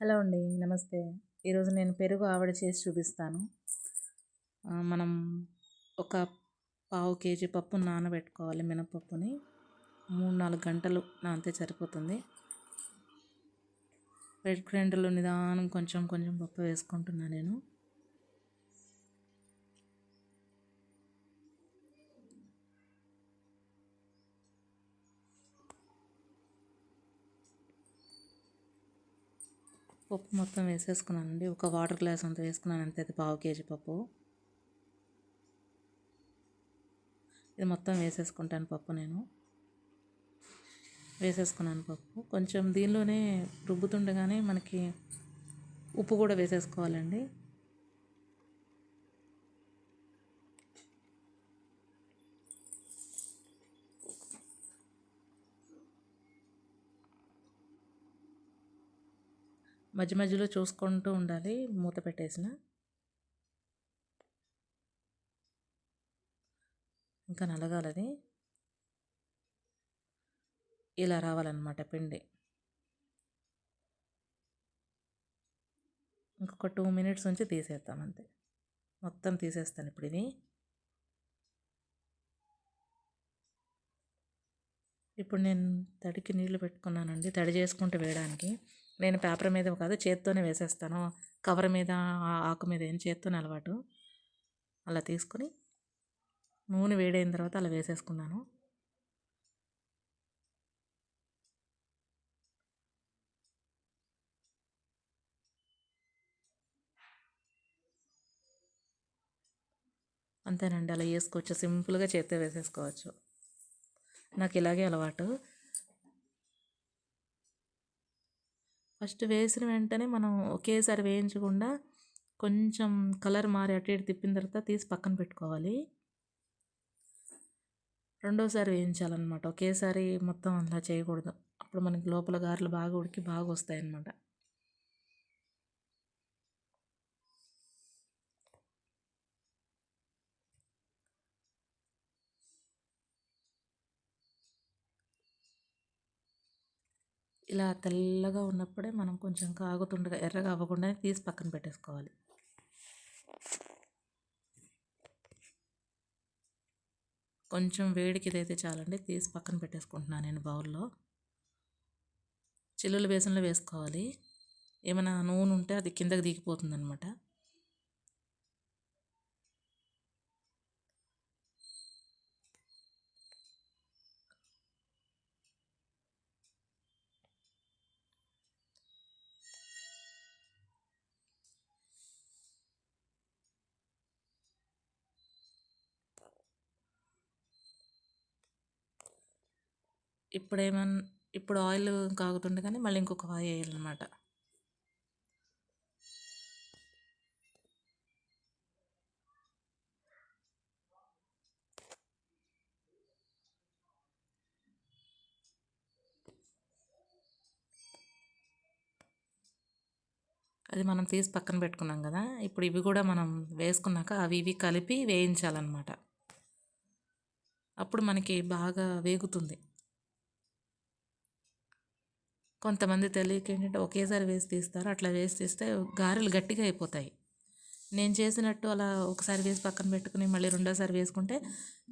Hello అండి నమస్తే. ఈరోజు నేను పెరుగు ఆవిడ చేసి చూపిస్తాను. మనం ఒక పావు కేజీ పప్పు నానబెట్టుకోవాలి మినపప్పుని. మూడు నాలుగు గంటలు నానితే సరిపోతుంది. రెడ్ గ్రైండర్లో నిదానం కొంచెం కొంచెం పప్పు వేసుకుంటున్నా నేను. పప్పు మొత్తం వేసేసుకున్నానండి. ఒక వాటర్ గ్లాస్ అంత వేసుకున్నాను. అంతే అది పావు కేజీ పప్పు. ఇది మొత్తం వేసేసుకుంటాను పప్పు నేను. వేసేసుకున్నాను పప్పు. కొంచెం దీనిలోనే రుబ్బుతుండగానే మనకి ఉప్పు కూడా వేసేసుకోవాలండి. మధ్య మధ్యలో చూసుకుంటూ ఉండాలి మూత పెట్టేసిన. ఇంకా నలగాలది ఇలా రావాలన్నమాట పిండి. ఇంకొక టూ మినిట్స్ ఉంచి తీసేస్తాం అంతే. మొత్తం తీసేస్తాను ఇప్పుడు ఇది. ఇప్పుడు నేను తడికి నీళ్ళు పెట్టుకున్నానండి తడి చేసుకుంటూ వేయడానికి. నేను పేపర్ మీద కాదు చేత్తోనే వేసేస్తాను. కవర్ మీద ఆకు మీద ఏం చేత్తోనే అలవాటు. అలా తీసుకొని నూనె వేడైన తర్వాత అలా వేసేసుకున్నాను. అంతేనండి అలా వేసుకోవచ్చు. సింపుల్గా చేత్తో వేసేసుకోవచ్చు. నాకు ఇలాగే అలవాటు. ఫస్ట్ వేసిన వెంటనే మనం ఒకేసారి వేయించకుండా కొంచెం కలర్ మారి అటు ఇటు తిప్పిన తర్వాత తీసి పక్కన పెట్టుకోవాలి. రెండోసారి వేయించాలన్నమాట. ఒకేసారి మొత్తం అలా చేయకూడదు. అప్పుడు మనకి లోపల గారెలు బాగా ఉడికి బాగా వస్తాయన్నమాట. ఇలా తెల్లగా ఉన్నప్పుడే మనం కొంచెం కాగుతుండగా ఎర్రగా అవ్వకుండానే తీసి పక్కన పెట్టేసుకోవాలి. కొంచెం వేడికి ఇదైతే చాలండి తీసి పక్కన పెట్టేసుకుంటున్నాను నేను బౌల్లో. చిల్లుల బేసన్లో వేసుకోవాలి. ఏమైనా నూనె ఉంటే అది కిందకి దిగిపోతుంది అనమాట ఇప్పుడు ఏమన్నా ఇప్పుడు ఆయిల్ కాగుతుండే కానీ మళ్ళీ ఇంకొక ఆయిల్ వేయాలన్నమాట. అది మనం తీసి పక్కన పెట్టుకున్నాం కదా ఇప్పుడు ఇవి కూడా మనం వేసుకున్నాక అవి ఇవి కలిపి వేయించాలన్నమాట. అప్పుడు మనకి బాగా వేగుతుంది. కొంతమంది తెలియక ఏంటంటే ఒకేసారి వేసి తీస్తారు. అట్లా వేసి తీస్తే గారెలు గట్టిగా అయిపోతాయి. నేను చేసినట్టు అలా ఒకసారి వేసి పక్కన పెట్టుకుని మళ్ళీ రెండోసారి వేసుకుంటే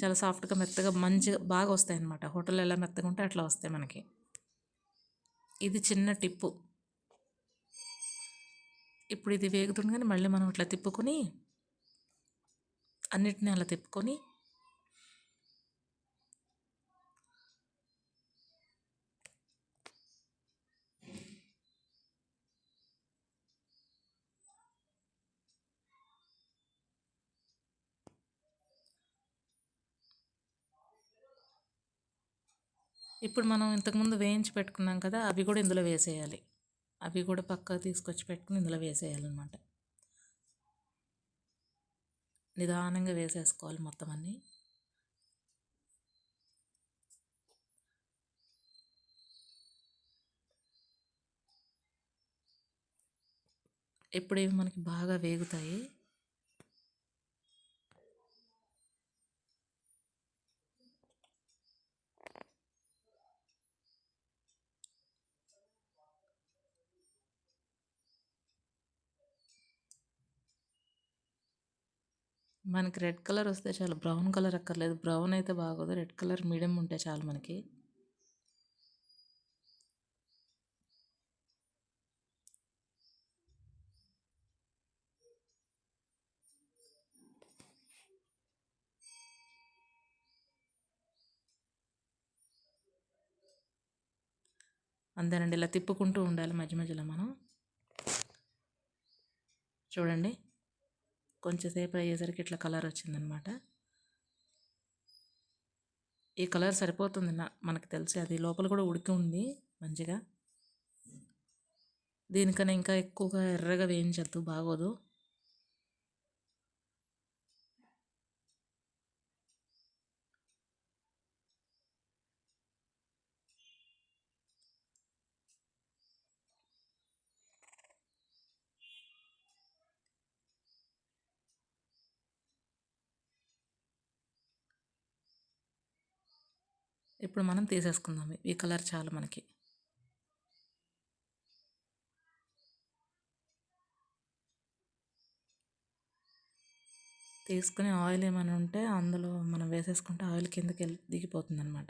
చాలా సాఫ్ట్గా మెత్తగా మంచిగా బాగా వస్తాయి అన్నమాట హోటల్లో ఎలా మెత్తగా ఉంటే అట్లా వస్తాయి మనకి. ఇది చిన్న టిప్పు. ఇప్పుడు ఇది వేగుతుండగానే మళ్ళీ మనం ఇట్లా తిప్పుకొని అన్నిటిని అలా తిప్పుకొని ఇప్పుడు మనం ఇంతకుముందు వేయించి పెట్టుకున్నాం కదా అవి కూడా ఇందులో వేసేయాలి. అవి కూడా పక్కకు తీసుకొచ్చి పెట్టుకుని ఇందులో వేసేయాలన్నమాట. నిదానంగా వేసేసుకోవాలి మొత్తం అన్నీ. ఇప్పుడు ఇవి మనకి బాగా వేగుతాయి. మనకి రెడ్ కలర్ వస్తే చాలు బ్రౌన్ కలర్ అక్కర్లేదు. బ్రౌన్ అయితే బాగోదు రెడ్ కలర్ మీడియం ఉంటే చాలు మనకి. అంతేనండి ఇలా తిప్పుకుంటూ ఉండాలి మధ్య మధ్యలో మనం. చూడండి. కొంచెంసేపు అయ్యేసరికి ఇట్లా కలర్ వచ్చిందనమాట. ఈ కలర్ సరిపోతుంది నా మనకు తెలిసి అది లోపల కూడా ఉడికి ఉంది మంచిగా. దీనికన్నా ఇంకా ఎక్కువగా ఎర్రగా వేయించద్దు బాగోదు. ఇప్పుడు మనం తీసేసుకుందాం. ఈ కలర్ చాలు మనకి. తీసుకుని ఆయిల్ ఏమైనా ఉంటే అందులో మనం వేసేసుకుంటే ఆయిల్ కిందకి వెళ్ళి దిగిపోతుంది అనమాట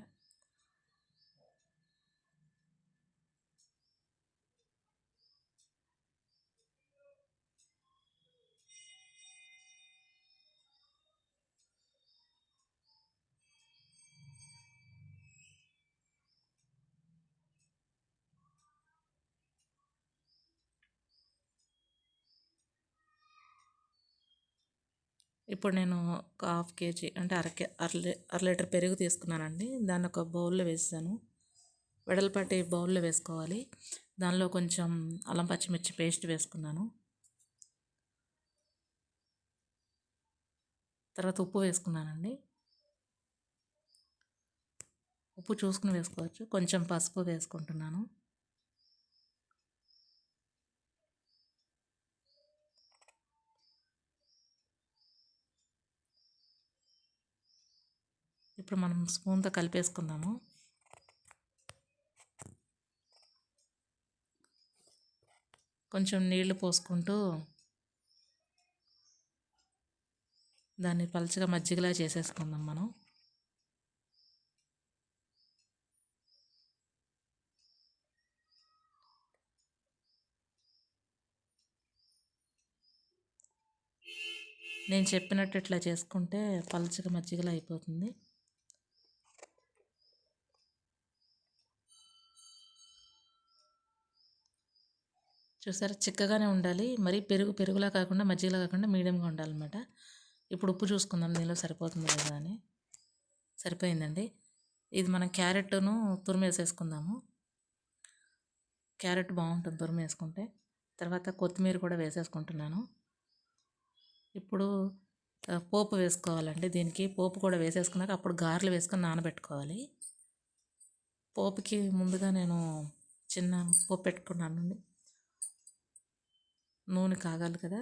ఇప్పుడు నేను ఒక హాఫ్ కేజీ అంటే అర కే అర అర లీటర్ పెరుగు తీసుకున్నానండి. దాన్ని ఒక బౌల్లో వేసాను. వెడల్పాటి బౌల్లో వేసుకోవాలి. దానిలో కొంచెం అల్లం పచ్చిమిర్చి పేస్ట్ వేసుకున్నాను. తర్వాత ఉప్పు వేసుకున్నానండి. ఉప్పు చూసుకుని వేసుకోవచ్చు. కొంచెం పసుపు వేసుకుంటున్నాను. ఇప్పుడు మనం స్పూన్తో కలిపేసుకుందాము. కొంచెం నీళ్ళు పోసుకుంటూ దాన్ని పలుచగా మజ్జిగలా చేసేసుకుందాం మనం. నేను చెప్పినట్టు ఇట్లా చేసుకుంటే పలుచగా మజ్జిగలా అయిపోతుంది. చూసారా? చిక్కగానే ఉండాలి. మరీ పెరుగు పెరుగులా కాకుండా మజ్జిగలా కాకుండా మీడియంగా ఉండాలన్నమాట. ఇప్పుడు ఉప్పు చూసుకుందాం. నీళ్ళు సరిపోతుంది లేదా అని. సరిపోయిందండి. ఇది మనం క్యారెట్ను తురిమేసేసుకుందాము. క్యారెట్ బాగుంటుంది తురిమేసుకుంటే. తర్వాత కొత్తిమీర కూడా వేసేసుకుంటున్నాను. ఇప్పుడు పోపు వేసుకోవాలండి. దీనికి పోపు కూడా వేసేసుకున్నాక అప్పుడు గారెలు వేసుకొని నానబెట్టుకోవాలి. పోపుకి ముందుగా నేను చిన్న పోపు పెట్టుకున్నాను నూనె కాగాలి కదా?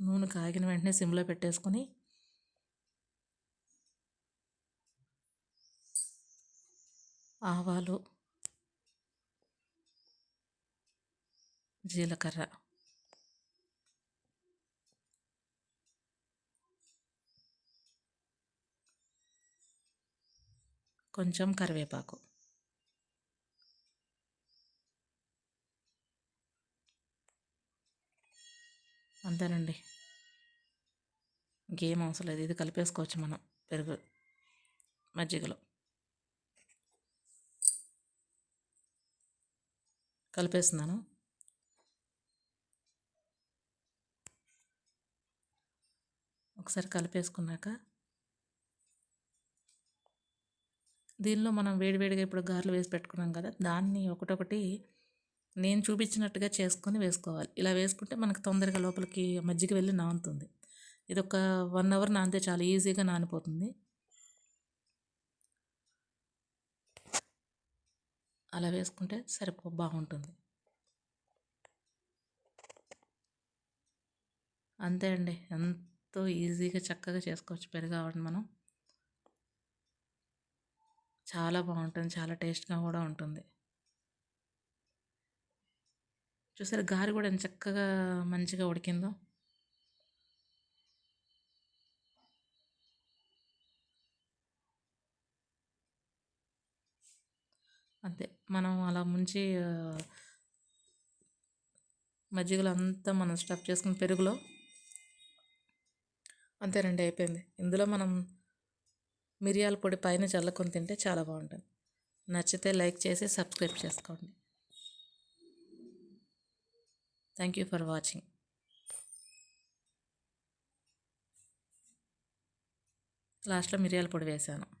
నూనె కాగిన వెంటనే సిమ్లో పెట్టేసుకొని ఆవాలు జీలకర్ర కొంచెం కరివేపాకు. అంతేనండి. ఇంకేం అవసరం లేదు. ఇది కలిపేసుకోవచ్చు మనం పెరుగు మజ్జిగలో. కలిపేస్తున్నాను. ఒకసారి కలిపేసుకున్నాక దీనిలో మనం వేడివేడిగా ఇప్పుడు గారెలు వేసి పెట్టుకున్నాం కదా దాన్ని ఒకటొకటి నేను చూపించినట్టుగా చేసుకొని వేసుకోవాలి. ఇలా వేసుకుంటే మనకు తొందరగా లోపలికి మజ్జిగ వెళ్ళి నానుతుంది. ఇది ఒక వన్ అవర్ నానితే చాలా ఈజీగా నానిపోతుంది. అలా వేసుకుంటే సరిపో బాగుంటుంది. అంతే అండి. ఎంతో ఈజీగా చక్కగా చేసుకోవచ్చు పెరుగు మనం. చాలా బాగుంటుంది. చాలా టేస్ట్గా కూడా ఉంటుంది. చూసారు గారి కూడా ఎంత చక్కగా మంచిగా ఉడికిందో. అంతే. మనం అలా ముంచి మజ్జిగలో అంతా మనం స్టఫ్ చేసుకుని పెరుగులో అంతేనండి అయిపోయింది. ఇందులో మనం మిరియాల పొడి పైన చల్లుకొని తింటే చాలా బాగుంటుంది. నచ్చితే లైక్ చేసి సబ్స్క్రైబ్ చేసుకోండి. థ్యాంక్ యూ ఫర్ వాచింగ్ లాస్ట్లో మిరియాల పొడి వేసాను.